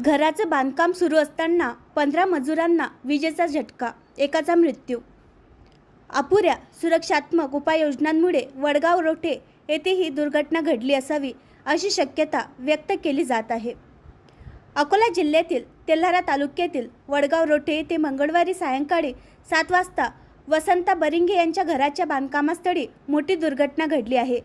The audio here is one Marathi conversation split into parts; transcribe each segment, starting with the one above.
घराचं बांधकाम सुरू असताना पंधरा मजुरांना विजेचा झटका एकाचा मृत्यू. अपुऱ्या सुरक्षात्मक उपाययोजनांमुळे वडगाव रोठे येथे ही दुर्घटना घडली असावी अशी शक्यता व्यक्त केली जात आहे. अकोला जिल्ह्यातील तेल्हारा तालुक्यातील वडगाव रोठे येथे मंगळवारी सायंकाळी सात वाजता वसंता बरिंगे यांच्या घराच्या बांधकामास्थळी मोठी दुर्घटना घडली आहे.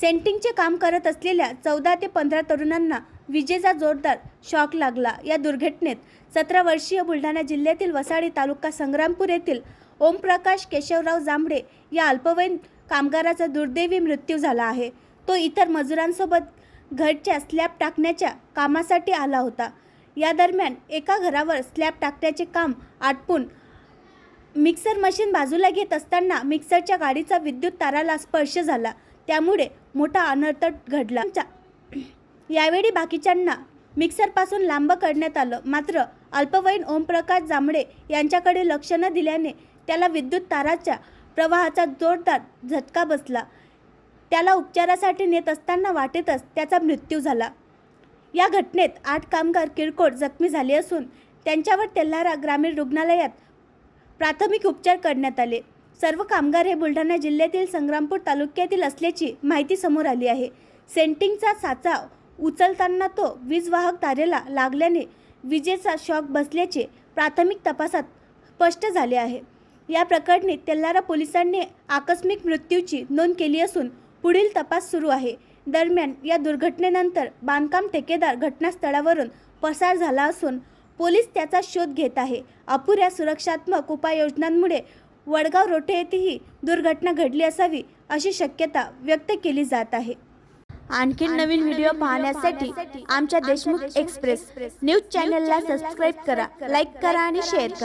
सेंटिंगचे काम करत असलेल्या चौदा ते पंधरा तरुणांना विजेचा जोरदार शॉक लागला. या दुर्घटनेत सतरा वर्षीय बुलढाणा जिल्ह्यातील वसाडी तालुका संग्रामपूर येथील ओमप्रकाश केशवराव जांभळे या अल्पवयीन कामगाराचा दुर्दैवी मृत्यू झाला आहे. तो इतर मजुरांसोबत घरच्या स्लॅब टाकण्याच्या कामासाठी आला होता. या दरम्यान एका घरावर स्लॅब टाकण्याचे काम आटपून मिक्सर मशीन बाजूला घेत असताना मिक्सरच्या गाडीचा विद्युत ताराला स्पर्श झाला. त्यामुळे मोठा अनर्थ घडला. चा- यावेळी बाकीच्यांना मिक्सरपासून लांब करण्यात आलं. मात्र अल्पवयीन ओमप्रकाश जांभळे यांच्याकडे लक्ष न दिल्याने त्याला विद्युत ताराच्या प्रवाहाचा जोरदार झटका बसला. त्याला उपचारासाठी नेत असताना वाटेतच त्याचा मृत्यू झाला. या घटनेत आठ कामगार किरकोळ जखमी झाले असून त्यांच्यावर तेल्हारा ग्रामीण रुग्णालयात प्राथमिक उपचार करण्यात आले. सर्व कामगार हे बुलढाणा जिल्ह्यातील संग्रामपूर तालुक्यातील असल्याची माहिती समोर आली आहे. सेंटिंगचा साचा उचलताना तो वीजवाहक तारेला लागल्याने विजेचा शॉक बसल्याचे प्राथमिक तपासात स्पष्ट झाले आहे. या प्रकरणी तेल्हारा पोलिसांनी आकस्मिक मृत्यूची नोंद केली असून पुढील तपास सुरू आहे. दरम्यान या दुर्घटनेनंतर बांधकाम ठेकेदार घटनास्थळावरून पसार झाला असून पोलीस त्याचा शोध घेत आहे. अपुऱ्या सुरक्षात्मक उपाययोजनांमुळे वडगाव रोठे येथेही दुर्घटना घडली असावी अशी शक्यता व्यक्त केली जात आहे. आणखी नवीन व्हिडिओ पाहण्यासाठी आमच्या देशमुख एक्सप्रेस न्यूज चॅनलला सबस्क्राईब करा लाईक करा आणि शेअर करा.